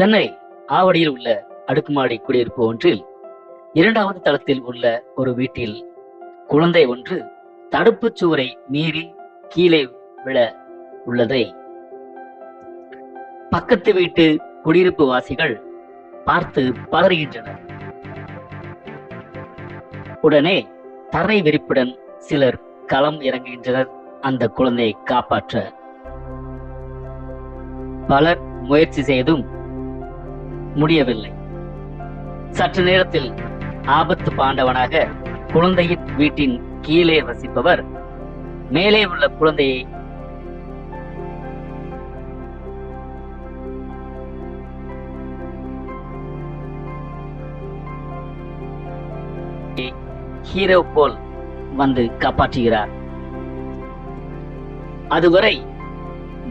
சென்னை ஆவடியில் உள்ள அடுக்குமாடி குடியிருப்பு ஒன்றில் இரண்டாவது தளத்தில் உள்ள ஒரு வீட்டில் குழந்தை ஒன்று தடுப்பு சுவரை மீறி கீழே விழ உள்ளதை பக்கத்து வீட்டு குடியிருப்பு வாசிகள் பார்த்து பதறுகின்றனர். உடனே தரை வெறிப்புடன் சிலர் களம் இறங்குகின்றனர். அந்த குழந்தையை காப்பாற்ற பலர் முயற்சி செய்தும் முடியவில்லை. சற்று நேரத்தில் ஆபத்து பாண்டவனாக குழந்தையின் வீட்டின் கீழே வசிப்பவர் மேலே உள்ள குழந்தையை ஹீரோ போல் வந்து காப்பாற்றுகிறார். அதுவரை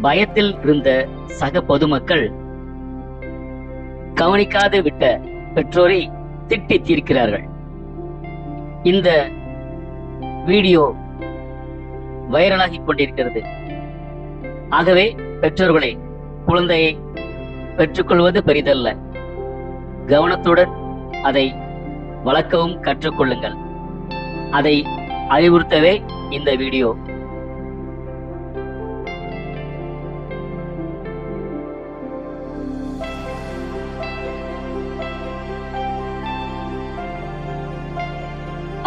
பயத்தில் இருந்த சக பொதுமக்கள் கவனிக்காது விட்ட பெற்றோரை திட்டி தீர்க்கிறார்கள். இந்த வீடியோ வைரலாகி கொண்டிருக்கிறது. ஆகவே பெற்றோர்களே குழந்தையை பெற்றுக்கொள்வது பெரிதல்ல. கவனத்துடன் அதை வளர்க்கவும் கற்றுக்கொள்ளுங்கள். அதை அறிவுறுத்தவே இந்த வீடியோ.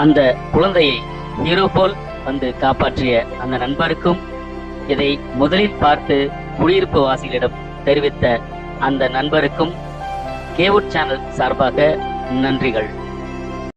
அந்த குழந்தையை ஹீரோ போல் வந்து காப்பாற்றிய அந்த நண்பருக்கும் இதை முதலில் பார்த்து குடியிருப்பு வாசிகளிடம் தெரிவித்த அந்த நண்பருக்கும் கேவுட் சேனல் சார்பாக நன்றிகள்.